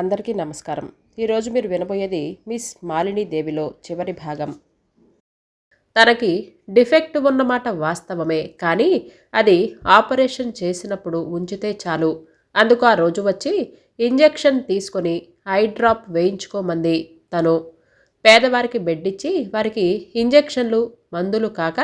అందరికీ నమస్కారం. ఈరోజు మీరు వినబోయేది మిస్ మాలిని దేవిలో చివరి భాగం. తనకి డిఫెక్ట్ ఉన్నమాట వాస్తవమే కానీ అది ఆపరేషన్ చేసినప్పుడు ఉంచితే చాలు. అందుకు ఆ రోజు వచ్చి ఇంజెక్షన్ తీసుకొని ఐ డ్రాప్ వేయించుకోమంది తను. పేదవారికి బెడ్ ఇచ్చి వారికి ఇంజెక్షన్లు మందులు కాక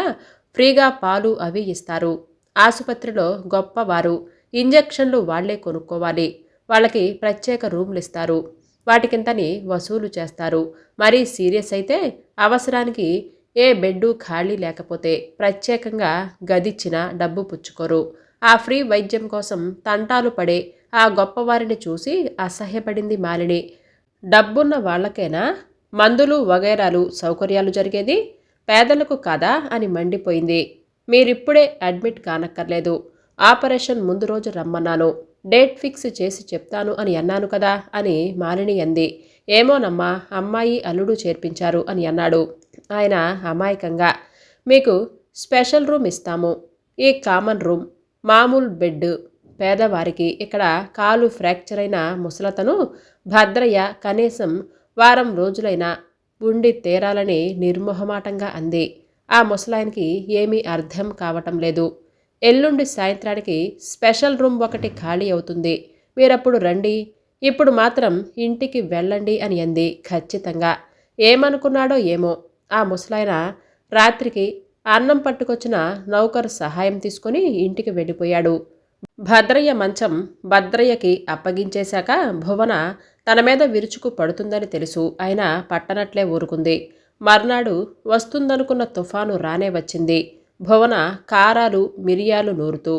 ఫ్రీగా పాలు అవి ఇస్తారు. ఆసుపత్రిలో గొప్పవారు. ఇంజెక్షన్లు వాళ్ళే కొనుక్కోవాలి. వాళ్ళకి ప్రత్యేక రూమ్లు ఇస్తారు. వాటికింతని వసూలు చేస్తారు. మరీ సీరియస్ అయితే అవసరానికి ఏ బెడ్డు ఖాళీ లేకపోతే ప్రత్యేకంగా గదిచ్చిన డబ్బు పుచ్చుకోరు. ఆ ఫ్రీ వైద్యం కోసం తంటాలు పడే ఆ గొప్పవారిని చూసి అసహ్యపడింది మాలిని. డబ్బున్న వాళ్ళకైనా? మందులు వగైరాలు సౌకర్యాలు జరిగేది? పేదలకు కాదా అని మండిపోయింది. మీరిప్పుడే అడ్మిట్ కానక్కర్లేదు. ఆపరేషన్ ముందు రోజు రమ్మన్నాను. డేట్ ఫిక్స్ చేసి చెప్తాను అని అన్నాను కదా అని మాలిని అంది. ఏమోనమ్మా అమ్మాయి అల్లుడు చేర్పించారు అని అన్నాడు. ఆయన అమాయకంగా మీకు స్పెషల్ రూమ్ ఇస్తాము. ఈ కామన్ రూమ్ మామూలు బెడ్ పేదవారికి ఇక్కడ కాలు ఫ్రాక్చర్ అయిన ముసలతను భద్రయ్య కనీసం వారం రోజులైనా ఉండి తీరాలని నిర్మోహమాటంగా అంది. ఆ ముసలాయనికి ఏమీ అర్థం కావటం లేదు. ఎల్లుండి సాయంత్రానికి స్పెషల్ రూమ్ ఒకటి ఖాళీ అవుతుంది. మీరప్పుడు రండి. ఇప్పుడు మాత్రం ఇంటికి వెళ్ళండి అని అంది ఖచ్చితంగా. ఏమనుకున్నాడో ఏమో. ఆ ముసలాయన రాత్రికి అన్నం పట్టుకొచ్చిన నౌకరు సహాయం తీసుకుని ఇంటికి వెళ్ళిపోయాడు. భద్రయ్య మంచం భద్రయ్యకి అప్పగించేశాక భువన తన మీద విరుచుకు పడుతుందని తెలుసు. అయినా పట్టనట్లే ఊరుకుంది. మర్నాడు వస్తుందనుకున్న తుఫాను రానే వచ్చింది. భువన కారాలు మిరియాలు నూరుతూ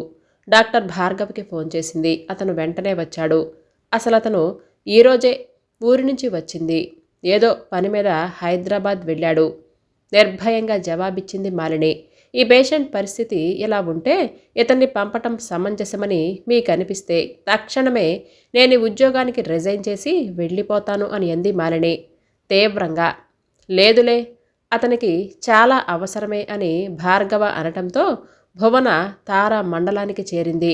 డాక్టర్ భార్గవ్కి ఫోన్ చేసింది. అతను వెంటనే వచ్చాడు. అసలు అతను ఈరోజే ఊరి నుంచి వచ్చింది. ఏదో పని మీద హైదరాబాద్ వెళ్ళాడు. నిర్భయంగా జవాబిచ్చింది మాలిని. ఈ పేషెంట్ పరిస్థితి ఇలా ఉంటే ఇతన్ని పంపటం సమంజసమని మీకు అనిపిస్తే తక్షణమే నేను ఉద్యోగానికి రిజైన్ చేసి వెళ్ళిపోతాను అని అంది మాలిని తీవ్రంగా. లేదులే అతనికి చాలా అవసరమే అని భార్గవ అనటంతో భువన తార మండలానికి చేరింది.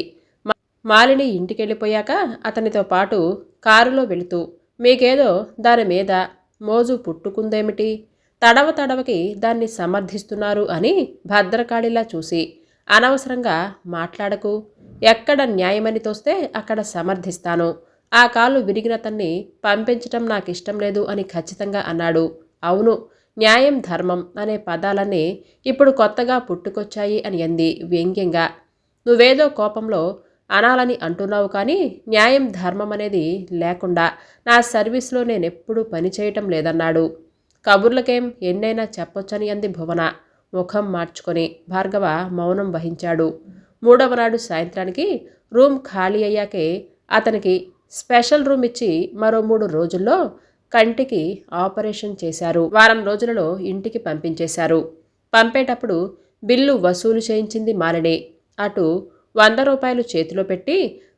మాలిని ఇంటికెళ్ళిపోయాక అతనితో పాటు కారులో వెళుతూ మీకేదో దాని మీద మోజు పుట్టుకుందేమిటి? తడవ తడవకి దాన్ని సమర్థిస్తున్నారు అని భద్రకాళిలా చూసి అనవసరంగా మాట్లాడకు. ఎక్కడ న్యాయమని తోస్తే అక్కడ సమర్థిస్తాను. ఆ కాలు విరిగిన తన్ని పంపించటం నాకు ఇష్టం లేదు అని ఖచ్చితంగా అన్నాడు. అవును న్యాయం ధర్మం అనే పదాలన్నీ ఇప్పుడు కొత్తగా పుట్టుకొచ్చాయి అని అంది వ్యంగ్యంగా. నువ్వేదో కోపంలో అనాలని అంటున్నావు కానీ న్యాయం ధర్మం అనేది లేకుండా నా సర్వీస్లో నేనెప్పుడూ పనిచేయటం లేదన్నాడు. కబుర్లకేం ఎన్నైనా చెప్పొచ్చని అంది భువన. ముఖం మార్చుకొని భార్గవ మౌనం వహించాడు. మూడవ నాడు సాయంత్రానికి రూమ్ ఖాళీ అయ్యాకే అతనికి స్పెషల్ రూమ్ ఇచ్చి మరో మూడు రోజుల్లో కంటికి ఆపరేషన్ చేశారు. వారం రోజులలో ఇంటికి పంపించేశారు. పంపేటప్పుడు బిల్లు వసూలు చేయించింది మాలిని. అటు వంద రూపాయలు చేతిలో పెట్టి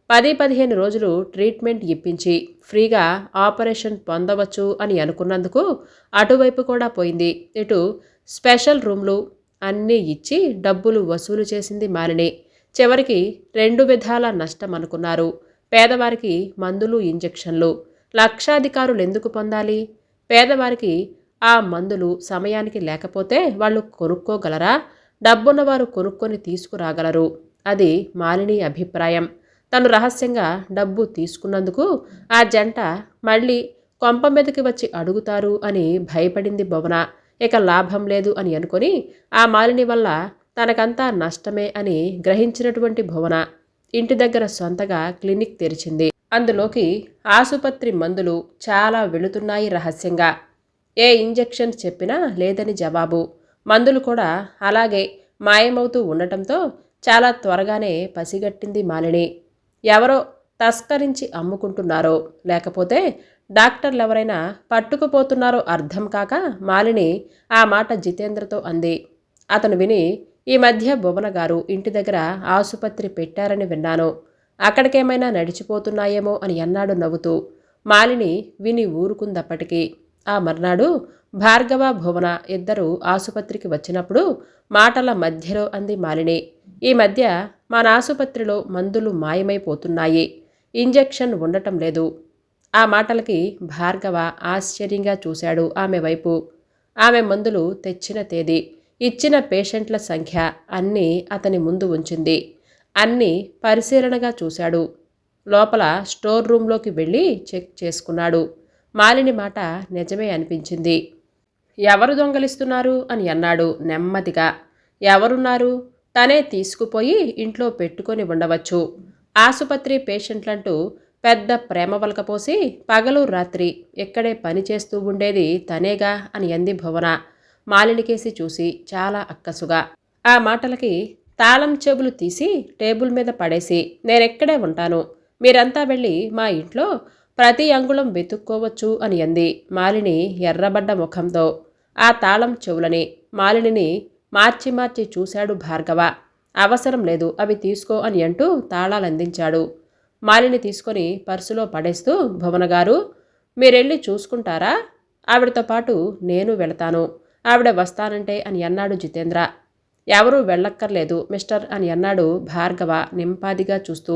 పది పదిహేను రోజులు ట్రీట్మెంట్ ఇప్పించి ఫ్రీగా ఆపరేషన్ పొందవచ్చు అని అనుకున్నందుకు అటువైపు కూడా పోయింది. ఇటు స్పెషల్ రూమ్లు అన్నీ ఇచ్చి డబ్బులు వసూలు చేసింది మాలిని. చివరికి రెండు విధాల నష్టం అనుకున్నారు. పేదవారికి మందులు ఇంజెక్షన్లు లక్షాధికారులు ఎందుకు పొందాలి? పేదవారికి ఆ మందులు సమయానికి లేకపోతే వాళ్ళు కొనుక్కోగలరా? డబ్బున్నవారు కొనుక్కొని తీసుకురాగలరు. అది మాలిని అభిప్రాయం. తను రహస్యంగా డబ్బు తీసుకున్నందుకు ఆ జంట మళ్ళీ కొంప మీదకి వచ్చి అడుగుతారు అని భయపడింది భువన. ఇక లాభం లేదు అని అనుకొని ఆ మాలిని వల్ల తనకంతా నష్టమే అని గ్రహించినటువంటి భువన. ఇంటి దగ్గర సొంతగా క్లినిక్ తెరిచింది. అందులోకి ఆసుపత్రి మందులు చాలా వెళుతున్నాయి రహస్యంగా. ఏ ఇంజెక్షన్ చెప్పినా లేదని జవాబు. మందులు కూడా అలాగే మాయమవుతూ ఉండటంతో చాలా త్వరగానే పసిగట్టింది మాలిని. ఎవరో తస్కరించి అమ్ముకుంటున్నారో లేకపోతే డాక్టర్లు ఎవరైనా పట్టుకుపోతున్నారో అర్థం కాక మాలిని ఆ మాట జితేంద్రతో అంది. అతను విని ఈ మధ్య భువన గారు ఇంటి దగ్గర ఆసుపత్రి పెట్టారని విన్నాను. అక్కడికేమైనా నడిచిపోతున్నాయేమో అని అన్నాడు నవ్వుతూ. మాలిని విని ఊరుకుందప్పటికీ. ఆ మర్నాడు భార్గవ భువన ఇద్దరు ఆసుపత్రికి వచ్చినప్పుడు మాటల మధ్యలో అంది మాలిని ఈ మధ్య మన ఆసుపత్రిలో మందులు మాయమైపోతున్నాయి ఇంజెక్షన్ ఉండటం లేదు. ఆ మాటలకి భార్గవ ఆశ్చర్యంగా చూశాడు ఆమె వైపు. ఆమె మందులు తెచ్చిన తేదీ ఇచ్చిన పేషెంట్ల సంఖ్య అన్నీ అతని ముందు ఉంచింది. అన్నీ పరిశీలనగా చూశాడు. లోపల స్టోర్ రూంలోకి వెళ్ళి చెక్ చేసుకున్నాడు. మాలిని మాట నిజమే అనిపించింది. ఎవరు దొంగలిస్తున్నారు అని అన్నాడు నెమ్మదిగా. ఎవరున్నారు? తనే తీసుకుపోయి ఇంట్లో పెట్టుకొని ఉండవచ్చు. ఆసుపత్రి పేషెంట్లంటూ పెద్ద ప్రేమ వలకపోసి పగలు రాత్రి ఎక్కడే పని చేస్తూ ఉండేది తనేగా అని అంది భువన. మాలినికేసి చూసి చాలా అక్కసుగా. ఆ మాటలకి తాళం చెవులు తీసి టేబుల్ మీద పడేసి నేనెక్కడే ఉంటాను. మీరంతా వెళ్ళి మా ఇంట్లో ప్రతి అంగుళం వెతుక్కోవచ్చు అని అంది మాలిని ఎర్రబడ్డ ముఖంతో. ఆ తాళం చెవులని మాలినిని మార్చి మార్చి చూశాడు భార్గవ. అవసరం లేదు అవి తీసుకో అని అంటూ తాళాలు అందించాడు. మాలిని తీసుకొని పర్సులో పడేస్తూ భువనగారు మీరెళ్ళి చూసుకుంటారా? ఆవిడతో పాటు నేను వెళతాను. ఆవిడ వస్తానంటే అని అన్నాడు జితేంద్ర. ఎవరూ వెళ్ళక్కర్లేదు. మిస్టర్ అని అన్నాడు భార్గవ నింపాదిగా చూస్తూ.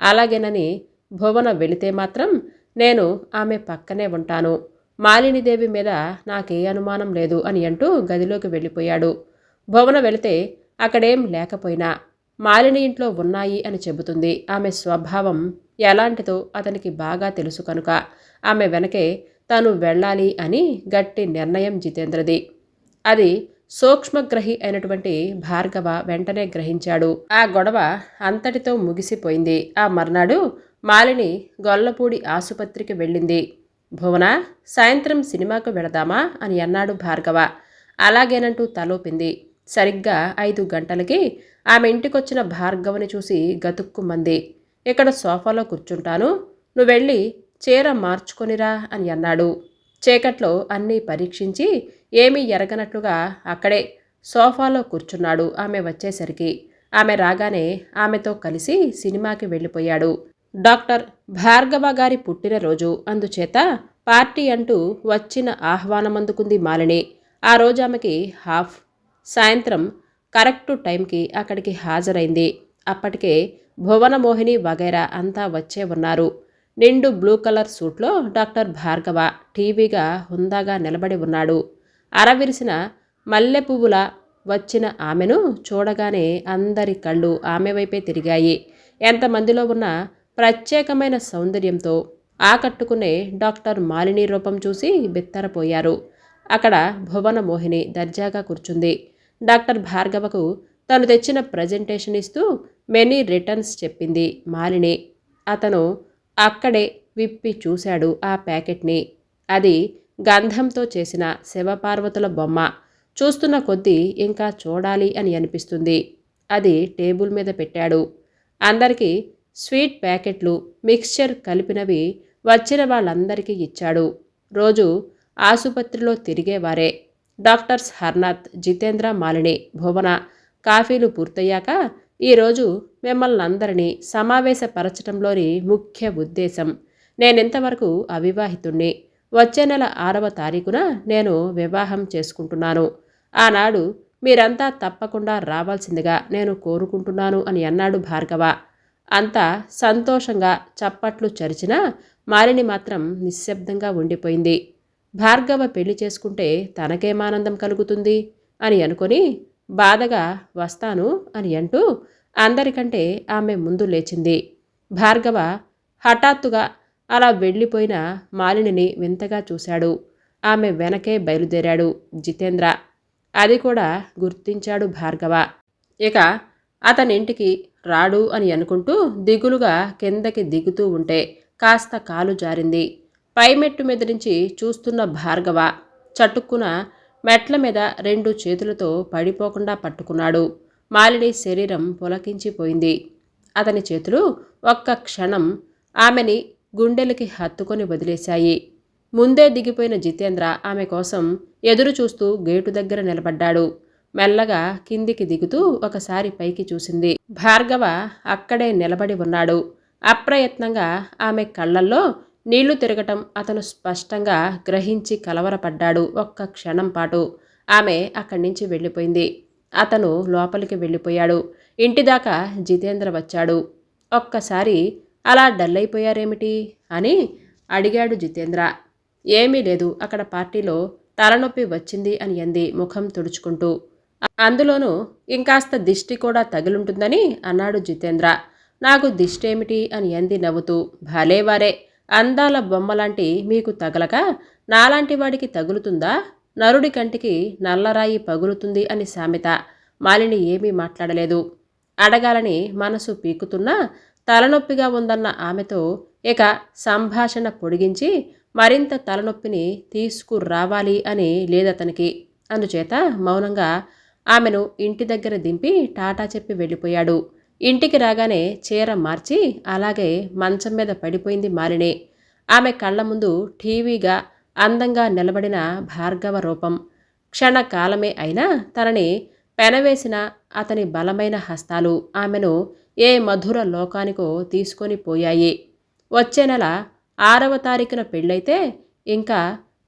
అలాగేనని భువన వెళితే మాత్రం నేను ఆమె పక్కనే ఉంటాను. మాలినిదేవి మీద నాకే అనుమానం లేదు అని అంటూ గదిలోకి వెళ్ళిపోయాడు. భువన వెళితే అక్కడేం లేకపోయినా మాలిని ఇంట్లో ఉన్నాయి అని చెబుతుంది. ఆమె స్వభావం ఎలాంటిదో అతనికి బాగా తెలుసు కనుక ఆమె వెనకే తాను వెళ్ళాలి అని గట్టి నిర్ణయం జితేంద్రది. అది సూక్ష్మగ్రహి అయినటువంటి భార్గవ వెంటనే గ్రహించాడు. ఆ గొడవ అంతటితో ముగిసిపోయింది. ఆ మర్నాడు మాలిని గొల్లపూడి ఆసుపత్రికి వెళ్ళింది. భువన సాయంత్రం సినిమాకు వెళదామా అని అన్నాడు భార్గవ. అలాగేనంటూ తలోపింది. సరిగ్గా ఐదు గంటలకి ఆమె ఇంటికొచ్చిన భార్గవని చూసి గతుక్కుమంది. ఇక్కడ సోఫాలో కూర్చుంటాను. నువ్వు వెళ్ళి చీర మార్చుకొనిరా అని అన్నాడు. చీకట్లో అన్నీ పరీక్షించి ఏమీ ఎరగనట్లుగా అక్కడే సోఫాలో కూర్చున్నాడు ఆమె వచ్చేసరికి. ఆమె రాగానే ఆమెతో కలిసి సినిమాకి వెళ్ళిపోయాడు. డాక్టర్ భార్గవ గారి పుట్టినరోజు. అందుచేత పార్టీ అంటూ వచ్చిన ఆహ్వానం అందుకుంది మాలిని. ఆ రోజు ఆమెకి హాఫ్. సాయంత్రం కరెక్టు టైంకి అక్కడికి హాజరైంది. అప్పటికే భువనమోహిని వగైరా అంతా వచ్చే ఉన్నారు. నిండు బ్లూ కలర్ సూట్లో డాక్టర్ భార్గవ టీవీగా హుందాగా నిలబడి ఉన్నాడు. అరవిరిసిన మల్లె పువ్వుల వచ్చిన ఆమెను చూడగానే అందరి కళ్ళు ఆమె వైపే తిరిగాయి. ఎంతమందిలో ఉన్న ప్రత్యేకమైన సౌందర్యంతో ఆకట్టుకునే డాక్టర్ మాలిని రూపం చూసి బిత్తరపోయారు. అక్కడ భువన మోహిని దర్జాగా కూర్చుంది. డాక్టర్ భార్గవకు తను తెచ్చిన ప్రజెంటేషన్ ఇస్తూ మెనీ రిటర్న్స్ చెప్పింది మాలిని. అతను అక్కడే విప్పి చూశాడు ఆ ప్యాకెట్ని. అది గంధంతో చేసిన శివపార్వతుల బొమ్మ చూస్తున్న కొద్దీ ఇంకా చూడాలి అని అనిపిస్తుంది. అది టేబుల్ మీద పెట్టాడు. అందరికీ స్వీట్ ప్యాకెట్లు మిక్స్చర్ కలిపినవి వచ్చిన వాళ్ళందరికీ ఇచ్చాడు. రోజు ఆసుపత్రిలో తిరిగేవారే. డాక్టర్స్ హర్నాథ్ జితేంద్ర మాలిని భువన కాఫీలు పూర్తయ్యాక ఈరోజు మిమ్మల్ని అందరినీ సమావేశపరచడంలోని ముఖ్య ఉద్దేశం. నేనెంతవరకు అవివాహితుణ్ణి. వచ్చే నెల ఆరవ తారీఖున నేను వివాహం చేసుకుంటున్నాను. ఆనాడు మీరంతా తప్పకుండా రావాల్సిందిగా నేను కోరుకుంటున్నాను అని అన్నాడు భార్గవ. అంతా సంతోషంగా చప్పట్లు చరిచినా మాలిని మాత్రం నిశ్శబ్దంగా ఉండిపోయింది. భార్గవ పెళ్ళి చేసుకుంటే తనకేమానందం కలుగుతుంది? అని అనుకొని బాధగా వస్తాను అని అంటూ అందరికంటే ఆమె ముందు లేచింది. భార్గవ హఠాత్తుగా అలా వెళ్ళిపోయిన మాలినిని వింతగా చూశాడు. ఆమె వెనకే బయలుదేరాడు జితేంద్ర. అది కూడా గుర్తించాడు భార్గవ. ఇక అతనింటికి రాడు అని అనుకుంటూ దిగులుగా కిందకి దిగుతూ ఉంటే కాస్త కాలు జారింది. పైమెట్టు మీద నుంచి చూస్తున్న భార్గవ చటుక్కున మెట్ల మీద రెండు చేతులతో పడిపోకుండా పట్టుకున్నాడు. మాలిని శరీరం పులకించిపోయింది. అతని చేతులు ఒక్క క్షణం ఆమెని గుండెలకి హత్తుకొని వదిలేశాయి. ముందే దిగిపోయిన జితేంద్ర ఆమె కోసం ఎదురు చూస్తూ గేటు దగ్గర నిలబడ్డాడు. మెల్లగా కిందికి దిగుతూ ఒకసారి పైకి చూసింది. భార్గవ అక్కడే నిలబడి ఉన్నాడు. అప్రయత్నంగా ఆమె కళ్ళల్లో నీళ్ళు తిరగటం అతను స్పష్టంగా గ్రహించి కలవరపడ్డాడు ఒక్క క్షణం పాటు. ఆమె అక్కడి నుంచి వెళ్ళిపోయింది. అతను లోపలికి వెళ్ళిపోయాడు. ఇంటిదాకా జితేంద్ర వచ్చాడు. ఒక్కసారి అలా డల్ అయిపోయారేమిటి అని అడిగాడు జితేంద్ర. ఏమీ లేదు అక్కడ పార్టీలో తలనొప్పి వచ్చింది అని అంది ముఖం తుడుచుకుంటూ. అందులోనూ ఇంకాస్త దిష్టి కూడా తగిలుంటుందని అన్నాడు జితేంద్ర. నాకు దిష్టేమిటి అని అంది నవ్వుతూ. భలేవారే అందాల బొమ్మలాంటి మీకు తగలక నాలాంటి వాడికి తగులుతుందా? నరుడి కంటికి నల్లరాయి పగులుతుంది అని సామెత. మాలిని ఏమీ మాట్లాడలేదు. అడగాలని మనసు పీకుతున్నా తలనొప్పిగా ఉందన్న ఆమెతో ఇక సంభాషణ పొడిగించి మరింత తలనొప్పిని తీసుకురావాలి అని లేదతనికి. అందుచేత మౌనంగా ఆమెను ఇంటి దగ్గర దింపి టాటా చెప్పి వెళ్ళిపోయాడు. ఇంటికి రాగానే చీర మార్చి అలాగే మంచం మీద పడిపోయింది మాలిని. ఆమె కళ్ళ ముందు టీవీగా అందంగా నిలబడిన భార్గవ రూపం. క్షణకాలమే అయినా తనని పెనవేసిన అతని బలమైన హస్తాలు ఆమెను ఏ మధుర లోకానికో తీసుకొని పోయాయి. వచ్చే నెల ఆరవ తారీఖున పెళ్ళైతే ఇంకా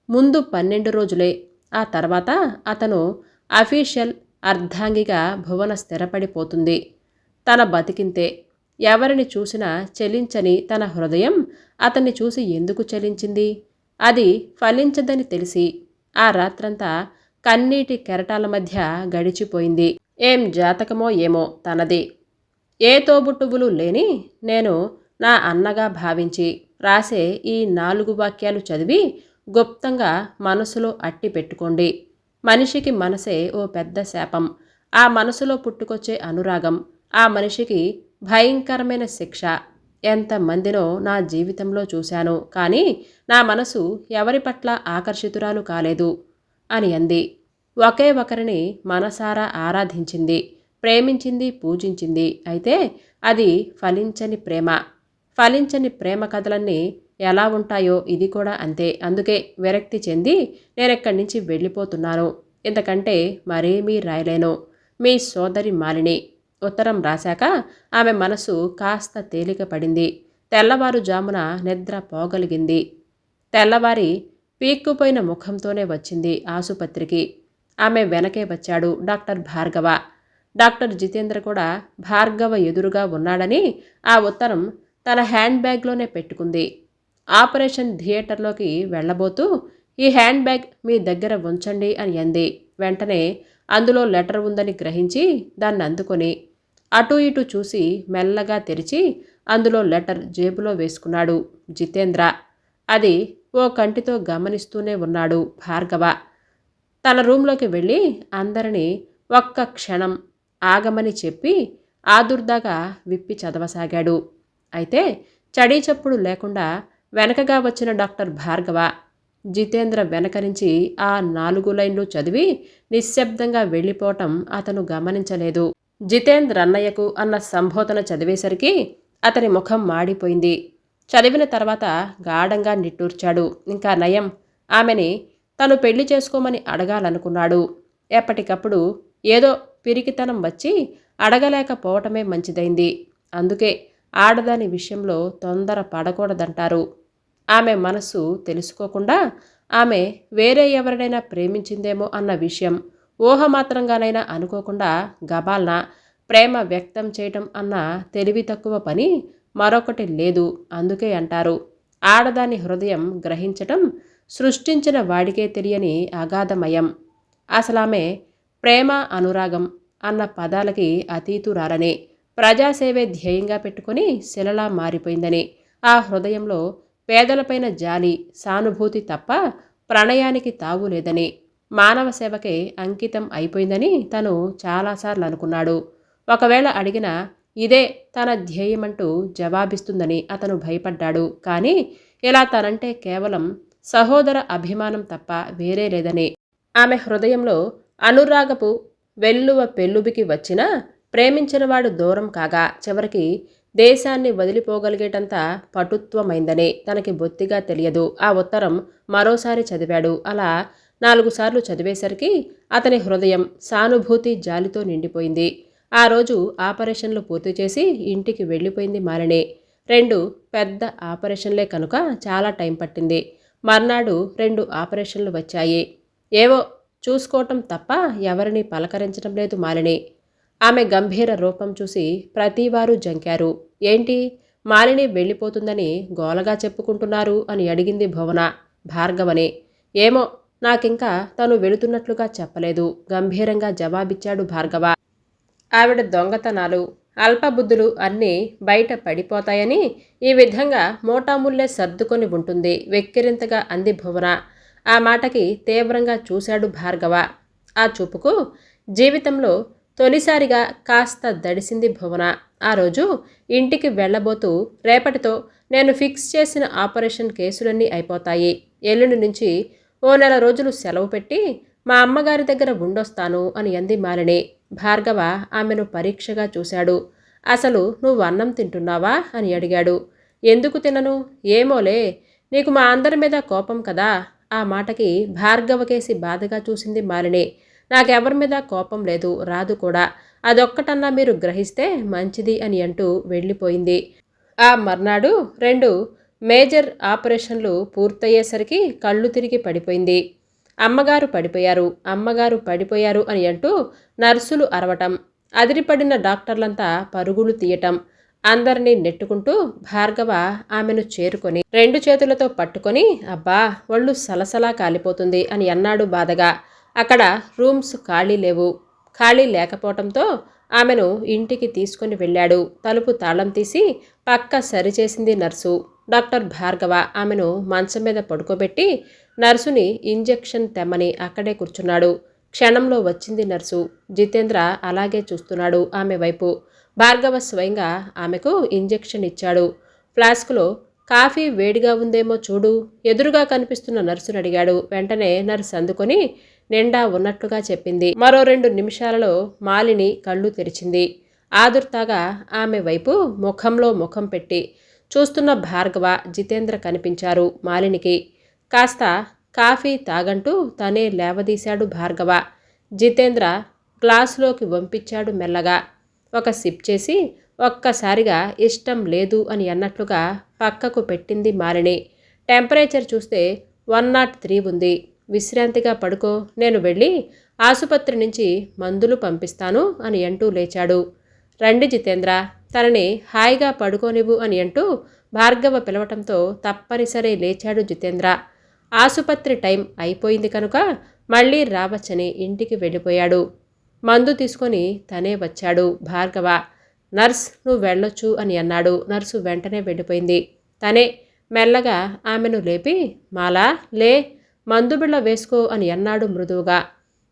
ముందు పన్నెండు రోజులే. ఆ తర్వాత అతను అఫీషియల్ అర్ధాంగిగా భువన స్థిరపడిపోతుంది. తన బతికింతే. ఎవరిని చూసినా చెలించని తన హృదయం అతన్ని చూసి ఎందుకు చలించింది? అది ఫలించదని తెలిసి ఆ రాత్రంతా కన్నీటి కెరటాల మధ్య గడిచిపోయింది. ఏం జాతకమో ఏమో తనది. ఏ తోబుట్టువులు లేని నేను నా అన్నగా భావించి రాసే ఈ నాలుగు వాక్యాలు చదివి గుప్తంగా మనసులో అట్టి పెట్టుకోండి. మనిషికి మనసే ఓ పెద్ద శాపం. ఆ మనసులో పుట్టుకొచ్చే అనురాగం ఆ మనిషికి భయంకరమైన శిక్ష. ఎంతమందినో నా జీవితంలో చూశాను కానీ నా మనసు ఎవరి పట్ల ఆకర్షితురాలు కాలేదు అని అంది. ఒకే ఒకరిని మనసారా ఆరాధించింది. ప్రేమించింది పూజించింది. అయితే అది ఫలించని ప్రేమ. ఫలించని ప్రేమ కథలన్నీ ఎలా ఉంటాయో ఇది కూడా అంతే. అందుకే విరక్తి చెంది నేనెక్కడి నుంచి వెళ్ళిపోతున్నాను? ఇంతకంటే మరేమీ రాయలేను. మీ సోదరి మాలిని ఉత్తరం రాశాక ఆమె మనసు కాస్త తేలిక పడింది. తెల్లవారుజామున నిద్ర పోగలిగింది. తెల్లవారి పీక్కుపోయిన ముఖంతోనే వచ్చింది ఆసుపత్రికి. ఆమె వెనకే వచ్చాడు డాక్టర్ భార్గవ. డాక్టర్ జితేంద్ర కూడా భార్గవ ఎదురుగా ఉన్నాడని ఆ ఉత్తరం తన హ్యాండ్ బ్యాగ్లోనే పెట్టుకుంది. ఆపరేషన్ థియేటర్లోకి వెళ్ళబోతూ ఈ హ్యాండ్ బ్యాగ్ మీ దగ్గర ఉంచండి అని అంది. వెంటనే అందులో లెటర్ ఉందని గ్రహించి దాన్ని అందుకొని అటు ఇటు చూసి మెల్లగా తెరిచి అందులో లెటర్ జేబులో వేసుకున్నాడు జితేంద్ర. అది ఓ కంటితో గమనిస్తూనే ఉన్నాడు భార్గవ. తన రూంలోకి వెళ్ళి అందరినీ ఒక్క క్షణం ఆగమని చెప్పి ఆదుర్దాగా విప్పి చదవసాగాడు. అయితే చడీ చప్పుడు లేకుండా వెనకగా వచ్చిన డాక్టర్ భార్గవ జితేంద్ర వెనక నుంచి ఆ నాలుగు లైన్లు చదివి నిశ్శబ్దంగా వెళ్ళిపోవటం అతను గమనించలేదు. జితేంద్ర అన్నయ్యకు అన్న సంబోధన చదివేసరికి అతని ముఖం మాడిపోయింది. చదివిన తర్వాత గాఢంగా నిట్టూర్చాడు. ఇంకా నయం ఆమెని తను పెళ్ళి చేసుకోమని అడగాలనుకున్నాడు. ఎప్పటికప్పుడు ఏదో పిరికితనం వచ్చి అడగలేకపోవటమే మంచిదైంది. అందుకే ఆడదాని విషయంలో తొందర పడకూడదంటారు. ఆమె మనసు తెలుసుకోకుండా ఆమె వేరే ఎవరినైనా ప్రేమించిందేమో అన్న విషయం ఊహమాత్రంగానైనా అనుకోకుండా గబాల్న ప్రేమ వ్యక్తం చేయటం అన్న తెలివి తక్కువ పని మరొకటి లేదు అందుకే అంటారు. ఆడదాని హృదయం గ్రహించటం సృష్టించిన వాడికే తెలియని అగాధమయం. అసలామె ప్రేమ అనురాగం అన్న పదాలకి అతీతురాలని ప్రజాసేవే ధ్యేయంగా పెట్టుకుని శిలలా మారిపోయిందని. ఆ హృదయంలో పేదలపైన జాలి సానుభూతి తప్ప ప్రణయానికి తావు లేదని. మానవ సేవకే అంకితం అయిపోయిందని తను చాలాసార్లు అనుకున్నాడు. ఒకవేళ అడిగిన ఇదే తన ధ్యేయమంటూ జవాబిస్తుందని అతను భయపడ్డాడు. కానీ ఇలా తనంటే కేవలం సహోదర అభిమానం తప్ప వేరే లేదని. ఆమె హృదయంలో అనురాగపు వెల్లువ పెళ్ళుబికి వచ్చినా ప్రేమించినవాడు దూరం కాగా చివరికి దేశాన్ని వదిలిపోగలిగేటంత పటుత్వమైందని తనకి బొత్తిగా తెలియదు. ఆ ఉత్తరం మరోసారి చదివాడు. అలా నాలుగు సార్లు చదివేసరికి అతని హృదయం సానుభూతి జాలితో నిండిపోయింది. ఆ రోజు ఆపరేషన్లు పూర్తి చేసి ఇంటికి వెళ్ళిపోయింది మాలిని. రెండు పెద్ద ఆపరేషన్లే కనుక చాలా టైం పట్టింది. మర్నాడు రెండు ఆపరేషన్లు వచ్చాయి. ఏవో చూసుకోవటం తప్ప ఎవరిని పలకరించడం లేదు మాలిని. ఆమె గంభీర రూపం చూసి ప్రతివారు జంకారు. ఏంటి? మాలిని వెళ్ళిపోతుందని గోలగా చెప్పుకుంటున్నారు అని అడిగింది భువన భార్గవని. ఏమో నాకింకా తను వెళుతున్నట్లుగా చెప్పలేదు. గంభీరంగా జవాబిచ్చాడు భార్గవ. ఆవిడ దొంగతనాలు అల్పబుద్ధులు అన్నీ బయట పడిపోతాయని ఈ విధంగా మోటాముల్లే సర్దుకొని ఉంటుంది వెక్కిరింతగా అంది భువన. ఆ మాటకి తీవ్రంగా చూశాడు భార్గవ. ఆ చూపుకు జీవితంలో తొలిసారిగా కాస్త దడిసింది భువన. ఆ రోజు ఇంటికి వెళ్ళబోతూ రేపటితో నేను ఫిక్స్ చేసిన ఆపరేషన్ కేసులన్నీ అయిపోతాయి. ఎల్లుండి నుంచి ఓ నెల రోజులు సెలవు పెట్టి మా అమ్మగారి దగ్గర ఉండొస్తాను అని అంది మాలిని. భార్గవ ఆమెను పరీక్షగా చూశాడు. అసలు నువ్వు అన్నం తింటున్నావా? అని అడిగాడు. ఎందుకు తినను? ఏమోలే. నీకు మా అందరి మీద కోపం కదా. ఆ మాటకి భార్గవకేసి బాధగా చూసింది మాలిని. నాకెవరి మీద కోపం లేదు రాదు కూడా. అదొక్కటన్నా మీరు గ్రహిస్తే మంచిది అని అంటూ వెళ్ళిపోయింది. ఆ మర్నాడు రెండు మేజర్ ఆపరేషన్లు పూర్తయ్యేసరికి కళ్ళు తిరిగి పడిపోయింది. అమ్మగారు పడిపోయారు అమ్మగారు పడిపోయారు అని అంటూ నర్సులు అరవటం అదిరిపడిన డాక్టర్లంతా పరుగులు తీయటం అందరినీ నెట్టుకుంటూ భార్గవ ఆమెను చేరుకొని రెండు చేతులతో పట్టుకొని అబ్బా ఒళ్ళు సలసలా కాలిపోతుంది అని అన్నాడు బాధగా. అక్కడ రూమ్స్ ఖాళీ లేవు. ఖాళీ లేకపోవటంతో ఆమెను ఇంటికి తీసుకుని వెళ్ళాడు. తలుపు తాళం తీసి పక్క సరిచేసింది నర్సు. డాక్టర్ భార్గవ ఆమెను మంచం మీద పడుకోబెట్టి నర్సుని ఇంజెక్షన్ తెమ్మని అక్కడే కూర్చున్నాడు. క్షణంలో వచ్చింది నర్సు. జితేంద్ర అలాగే చూస్తున్నాడు ఆమె వైపు. భార్గవ స్వయంగా ఆమెకు ఇంజెక్షన్ ఇచ్చాడు. ఫ్లాస్క్లో కాఫీ వేడిగా ఉందేమో చూడు. ఎదురుగా కనిపిస్తున్న నర్సును అడిగాడు. వెంటనే నర్సు అందుకొని నిండా ఉన్నట్లుగా చెప్పింది. మరో రెండు నిమిషాలలో మాలిని కళ్ళు తెరిచింది. ఆదుర్తాగా ఆమె వైపు ముఖంలో ముఖం పెట్టి చూస్తున్న భార్గవ జితేంద్ర కనిపించారు మాలినికి. కాస్త కాఫీ తాగంటూ తనే లేవదీశాడు భార్గవ. జితేంద్ర గ్లాసులోకి వంపించాడు మెల్లగా. ఒక సిప్ చేసి ఒక్కసారిగా ఇష్టం లేదు అని అన్నట్లుగా పక్కకు పెట్టింది మాలిని. టెంపరేచర్ చూస్తే వన్ నాట్ త్రీ ఉంది. విశ్రాంతిగా పడుకో నేను వెళ్ళి ఆసుపత్రి నుంచి మందులు పంపిస్తాను అని అంటూ లేచాడు. రండి జితేంద్ర తనని హాయిగా పడుకోనివ్వు అని అంటూ భార్గవ పిలవటంతో తప్పనిసరి లేచాడు జితేంద్ర. ఆసుపత్రి టైం అయిపోయింది కనుక మళ్ళీ రావచ్చని ఇంటికి వెళ్ళిపోయాడు. మందు తీసుకొని తనే వచ్చాడు. భార్గవ నర్స్ నువ్వు వెళ్ళొచ్చు అని అన్నాడు. నర్సు వెంటనే వెళ్ళిపోయింది. తనే మెల్లగా ఆమెను లేపి మాలా లే మందు బిళ్ళ వేసుకో అని అన్నాడు మృదువుగా.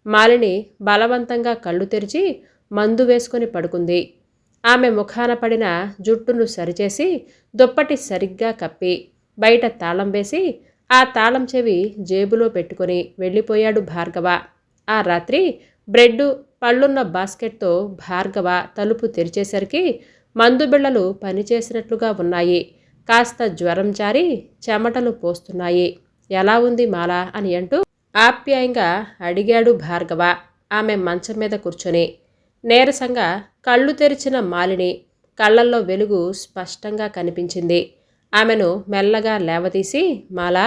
మాలిని బలవంతంగా కళ్ళు తెరిచి మందు వేసుకొని పడుకుంది. ఆమె ముఖాన పడిన జుట్టును సరిచేసి దుప్పటి సరిగ్గా కప్పి బయట తాళం వేసి ఆ తాళం చెవి జేబులో పెట్టుకొని వెళ్ళిపోయాడు భార్గవ. ఆ రాత్రి బ్రెడ్ పళ్ళున్న బాస్కెట్తో భార్గవ తలుపు తెరిచేసరికి మందు బిళ్ళలు పనిచేసినట్లుగా ఉన్నాయి. కాస్త జ్వరం జారి చెమటలు పోస్తున్నాయి. ఎలా ఉంది మాల అని అంటూ ఆప్యాయంగా అడిగాడు భార్గవ. ఆమె మంచం మీద కూర్చొని నీరసంగా కళ్ళు తెరిచిన మాలిని కళ్ళల్లో వెలుగు స్పష్టంగా కనిపించింది. ఆమెను మెల్లగా లేవదీసి మాలా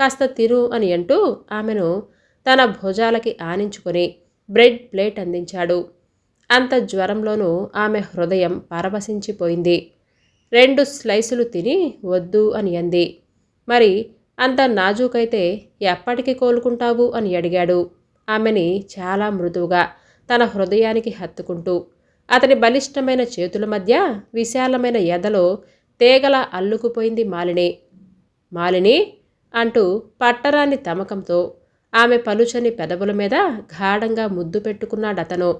కాస్త తిరు అని అంటూ ఆమెను తన భుజాలకి ఆనించుకొని బ్రెడ్ ప్లేట్ అందించాడు. అంత జ్వరంలోనూ ఆమె హృదయం పరవశించిపోయింది. రెండు స్లైసులు తిని వద్దు అని అంది. మరి అంత నాజూకైతే ఎప్పటికి కోలుకుంటావు అని అడిగాడు. ఆమెని చాలా మృదువుగా తన హృదయానికి హత్తుకుంటూ అతని బలిష్టమైన చేతుల మధ్య విశాలమైన ఎదలో తేగల అల్లుకుపోయింది మాలిని. మాలిని అంటూ పట్టరాని తమకంతో ఆమె పలుచని పెదవుల మీద గాఢంగా ముద్దు పెట్టుకున్నాడతను.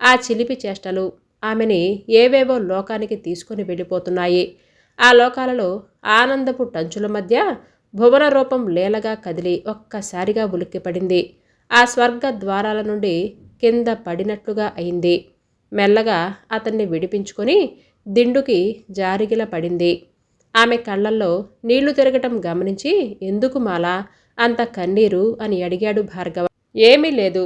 ఆ చిలిపి చేష్టలు ఆమెని ఏవేవో లోకానికి తీసుకుని వెళ్ళిపోతున్నాయి. ఆ లోకాలలో ఆనందపు టంచుల మధ్య భువన రూపం లేలగా కదిలి ఒక్కసారిగా ఉలిక్కిపడింది ఆ స్వర్గ ద్వారాల నుండి కింద పడినట్లుగా అయింది. మెల్లగా అతన్ని విడిపించుకొని దిండుకి జారిగిల పడింది. ఆమె కళ్ళల్లో నీళ్ళు తిరగటం గమనించి ఎందుకు మాలా? అంత కన్నీరు అని అడిగాడు భార్గవ. ఏమీ లేదు.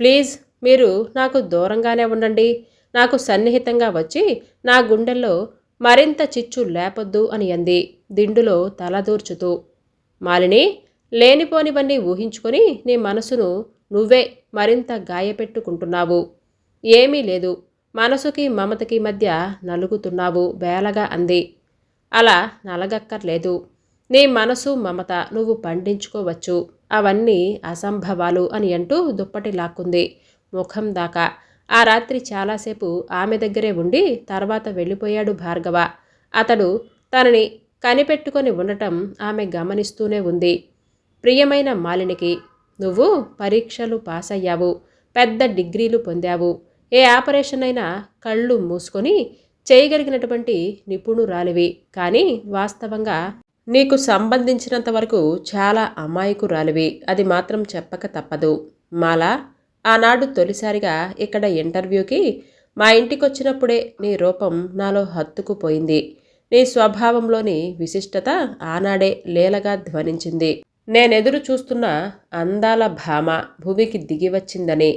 ప్లీజ్ మీరు నాకు దూరంగానే ఉండండి. నాకు సన్నిహితంగా వచ్చి నా గుండెల్లో మరింత చిచ్చు లేపొద్దు అని అంది. దిండులో తలదూర్చుతూ మాలిని లేనిపోనివన్నీ ఊహించుకొని నీ మనసును నువ్వే మరింత గాయపెట్టుకుంటున్నావు. ఏమీ లేదు. మనసుకి మమతకి మధ్య నలుగుతున్నావు బేలగా అంది. అలా నలగక్కర్లేదు. నీ మనసు మమత నువ్వు పండించుకోవచ్చు. అవన్నీ అసంభవాలు అని అంటూ దుప్పటి లాక్కుంది. ముఖం దాకా. ఆ రాత్రి చాలాసేపు ఆమె దగ్గరే ఉండి తర్వాత వెళ్ళిపోయాడు భార్గవ. అతడు తనని కనిపెట్టుకొని ఉండటం ఆమె గమనిస్తూనే ఉంది. ప్రియమైన మాలినికి నువ్వు పరీక్షలు పాస్ అయ్యావు పెద్ద డిగ్రీలు పొందావు. ఏ ఆపరేషన్ అయినా కళ్ళు మూసుకొని చేయగలిగినటువంటి నిపుణురాలివి. కానీ వాస్తవంగా నీకు సంబంధించినంత వరకు చాలా అమాయకురాలివి. అది మాత్రం చెప్పక తప్పదు. మాలా ఆనాడు తొలిసారిగా ఇక్కడ ఇంటర్వ్యూకి మా ఇంటికొచ్చినప్పుడే నీ రూపం నాలో హత్తుకుపోయింది. నీ స్వభావంలోని విశిష్టత ఆనాడే లీలగా ధ్వనించింది. నేనెదురు చూస్తున్న అందాల భామ భూమికి దిగివచ్చిందని.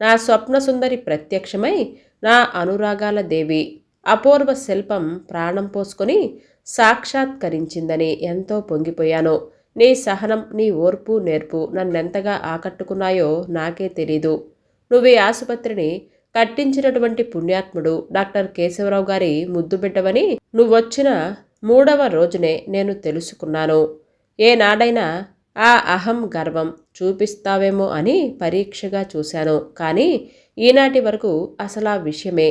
నా స్వప్న సుందరి ప్రత్యక్షమై నా అనురాగాల దేవి. అపూర్వ శిల్పం ప్రాణం పోసుకొని సాక్షాత్కరించిందని ఎంతో పొంగిపోయాను. నీ సహనం నీ ఓర్పు నేర్పు నన్నెంతగా ఆకట్టుకున్నాయో నాకే తెలీదు. నువ్వు ఈ ఆసుపత్రిని కట్టించినటువంటి పుణ్యాత్ముడు డాక్టర్ కేశవరావు గారి ముద్దుబిడ్డవని నువ్వొచ్చిన మూడవ రోజునే నేను తెలుసుకున్నాను. ఏనాడైనా ఆ అహం గర్వం చూపిస్తావేమో అని పరీక్షగా చూశాను. కానీ ఈనాటి వరకు అసలు ఆ విషయమే.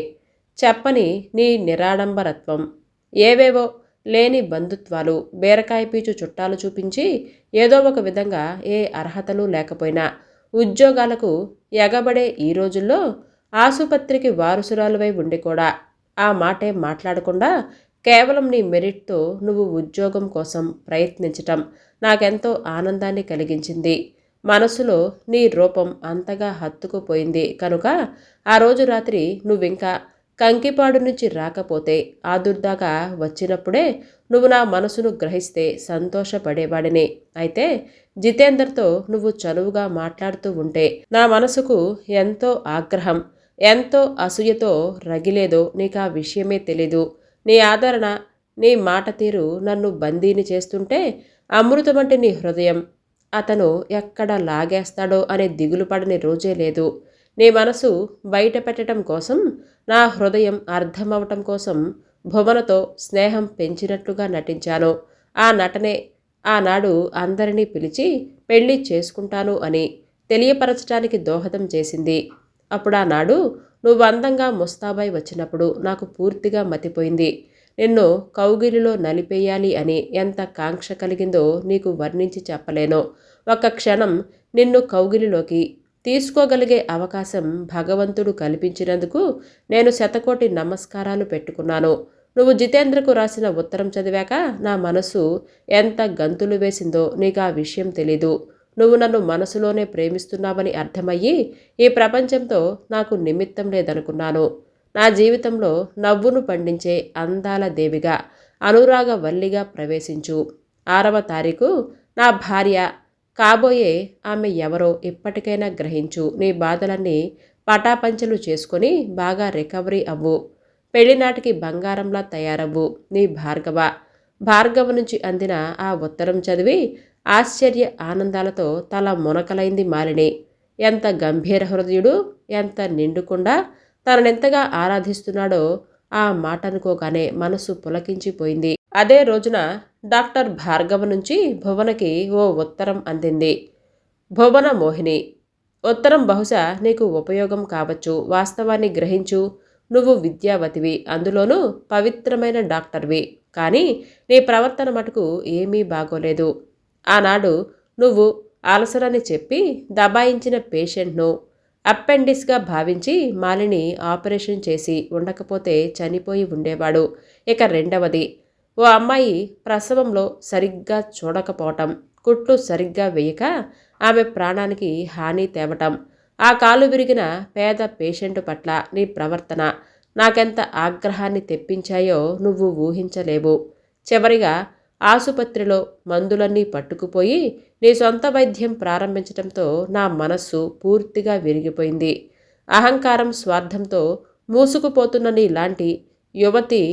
చెప్పని నీ నిరాడంబరత్వం. ఏవేవో లేని బంధుత్వాలు బీరకాయ పీచు చుట్టాలు చూపించి ఏదో ఒక విధంగా ఏ అర్హతలు లేకపోయినా ఉద్యోగాలకు ఎగబడే ఈ రోజుల్లో ఆసుపత్రికి వారసురాలువై ఉండి కూడా ఆ మాటే మాట్లాడకుండా కేవలం నీ మెరిట్తో నువ్వు ఉద్యోగం కోసం ప్రయత్నించటం నాకెంతో ఆనందాన్ని కలిగించింది. మనసులో నీ రూపం అంతగా హత్తుకుపోయింది. కనుక ఆ రోజు రాత్రి నువ్వింకా కంకిపాడు నుంచి రాకపోతే ఆదుర్దాకా వచ్చినప్పుడే నువ్వు నా మనసును గ్రహిస్తే సంతోషపడేవాడిని. అయితే జితేందర్తో నువ్వు చనువుగా మాట్లాడుతూ ఉంటే నా మనసుకు ఎంతో ఆగ్రహం ఎంతో అసూయతో రగిలేదో నీకు ఆ విషయమే తెలీదు. నీ ఆదరణ నీ మాట తీరు నన్ను బందీని చేస్తుంటే అమృతమంటే నీ హృదయం. అతను ఎక్కడ లాగేస్తాడో అనే దిగులు పడని రోజే లేదు. నీ మనసు బయట పెట్టడం కోసం నా హృదయం అర్థమవటం కోసం భువనతో స్నేహం పెంచినట్లుగా నటించాను. ఆ నటనే ఆనాడు అందరినీ పిలిచి పెళ్ళి చేసుకుంటాను అని తెలియపరచడానికి దోహదం చేసింది. అప్పుడు ఆనాడు నువ్వు అందంగా ముస్తాబాయ్ వచ్చినప్పుడు నాకు పూర్తిగా మతిపోయింది. నిన్ను కౌగిలిలో నలిపేయాలి అని ఎంత కాంక్ష కలిగిందో నీకు వర్ణించి చెప్పలేను. ఒక క్షణం నిన్ను కౌగిలిలోకి తీసుకోగలిగే అవకాశం భగవంతుడు కల్పించినందుకు నేను శతకోటి నమస్కారాలు పెట్టుకున్నాను. నువ్వు జితేంద్రకు రాసిన ఉత్తరం చదివాక నా మనసు ఎంత గంతులు వేసిందో నీకు ఆ విషయం తెలీదు. నువ్వు నన్ను మనసులోనే ప్రేమిస్తున్నావని అర్థమయ్యి ఈ ప్రపంచంతో నాకు నిమిత్తం లేదనుకున్నాను. నా జీవితంలో నవ్వును పండించే అందాల దేవిగా అనురాగ వల్లిగా ప్రవేశించు. ఆరవ తారీఖు నా భార్య కాబోయే ఆమె ఎవరో ఇప్పటికైనా గ్రహించు. నీ బాధలన్నీ పటాపంచలు చేసుకొని బాగా రికవరీ అవ్వు. పెళ్ళినాటికి బంగారంలా తయారవ్వు. నీ భార్గవ. భార్గవ నుంచి అందిన ఆ ఉత్తరం చదివి ఆశ్చర్య ఆనందాలతో తల మునకలైంది మాలిని. ఎంత గంభీర హృదయుడు ఎంత నిండుకుండా తననెంతగా ఆరాధిస్తున్నాడో ఆ మాట అనుకోగానే మనసు పులకించిపోయింది. అదే రోజున డాక్టర్ భార్గవ నుంచి భువనకి ఓ ఉత్తరం అందింది. భువన మోహిని ఉత్తరం బహుశా నీకు ఉపయోగం కావచ్చు వాస్తవాన్ని గ్రహించు నువ్వు విద్యావతివి అందులోనూ పవిత్రమైన డాక్టర్వి. కానీ నీ ప్రవర్తన మటుకు ఏమీ బాగోలేదు. ఆనాడు నువ్వు అలసరని చెప్పి దబాయించిన పేషెంట్ను అపెండిస్గా భావించి మాలిని ఆపరేషన్ చేసి ఉండకపోతే చనిపోయి ఉండేవాడు. ఇక రెండవది ఓ అమ్మాయి ప్రసవంలో సరిగ్గా చూడకపోవటం కుట్లు సరిగ్గా వేయక ఆమె ప్రాణానికి హాని తేవటం ఆ కాలు విరిగిన పేద పేషెంట్ పట్ల నీ ప్రవర్తన నాకెంత ఆగ్రహాన్ని తెప్పించాయో నువ్వు ఊహించలేవు. చివరిగా ఆసుపత్రిలో మందులన్నీ పట్టుకుపోయి నీ సొంత వైద్యం ప్రారంభించడంతో నా మనస్సు పూర్తిగా విరిగిపోయింది. అహంకారం స్వార్థంతో మూసుకుపోతున్న నీలాంటి యువతి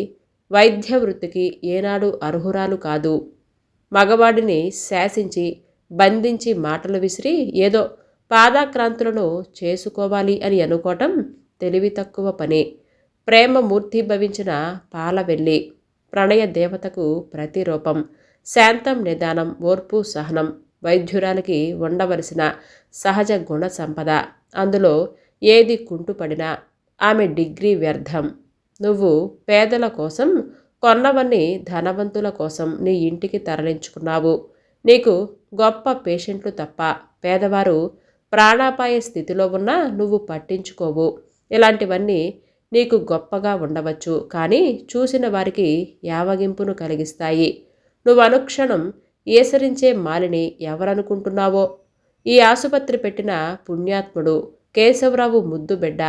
వైద్య వృత్తికి ఏనాడు అర్హురాలు కాదు. మగవాడిని శాసించి బంధించి మాటలు విసిరి ఏదో పాదాక్రాంతులను చేసుకోవాలి అని అనుకోవటం తెలివి తక్కువ పని. ప్రేమ మూర్తిభవించిన భవించిన పాల వెళ్ళి ప్రణయ దేవతకు ప్రతిరూపం శాంతం నిదానం ఓర్పు సహనం వైద్యురాలకి ఉండవలసిన సహజ గుణ సంపద. అందులో ఏది కుంటుపడినా ఆమె డిగ్రీ వ్యర్థం. నువ్వు పేదల కోసం కొన్నవన్నీ ధనవంతుల కోసం నీ ఇంటికి తరలించుకున్నావు. నీకు గొప్ప పేషెంట్లు తప్ప పేదవారు ప్రాణాపాయ స్థితిలో ఉన్నా నువ్వు పట్టించుకోవు. ఇలాంటివన్నీ నీకు గొప్పగా ఉండవచ్చు కానీ చూసిన వారికి యావగింపును కలిగిస్తాయి. నువ్వు అనుక్షణం ఏసరించే మాలిని ఎవరనుకుంటున్నావో? ఈ ఆసుపత్రి పెట్టిన పుణ్యాత్ముడు కేశవరావు ముద్దు బిడ్డ.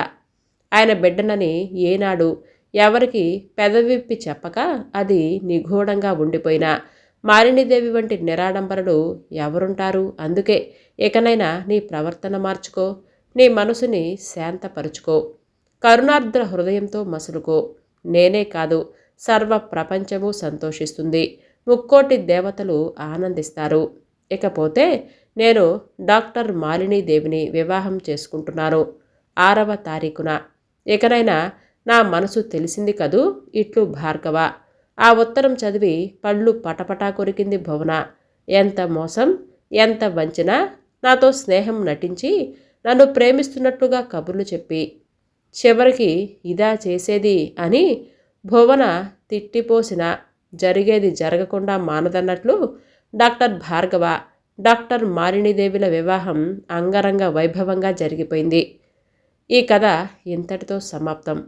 ఆయన బిడ్డనని ఏనాడు ఎవరికి పెదవిప్పి చెప్పక అది నిగూఢంగా ఉండిపోయినా. మాలినీదేవి వంటి నిరాడంబరులు ఎవరుంటారు? అందుకే ఇకనైనా నీ ప్రవర్తన మార్చుకో నీ మనసుని శాంతపరుచుకో. కరుణార్ద్ర హృదయంతో మసులుకో. నేనే కాదు సర్వ ప్రపంచము సంతోషిస్తుంది. ముక్కోటి దేవతలు ఆనందిస్తారు. ఇకపోతే నేను డాక్టర్ మాలినీదేవిని వివాహం చేసుకుంటున్నాను. ఆరవ తారీఖున. ఇకనైనా నా మనసు తెలిసింది కదూ? ఇట్లు భార్గవ. ఆ ఉత్తరం చదివి పళ్ళు పటపటా కొరికింది భువన. ఎంత మోసం ఎంత వంచన? నాతో స్నేహం నటించి నన్ను ప్రేమిస్తున్నట్లుగా కబుర్లు చెప్పి చివరికి ఇదా చేసేది అని భువన తిట్టిపోసిన. జరిగేది జరగకుండా మానదన్నట్లు డాక్టర్ భార్గవ డాక్టర్ మారిణిదేవిల వివాహం అంగరంగ వైభవంగా జరిగిపోయింది. ఈ కథ ఇంతటితో సమాప్తం.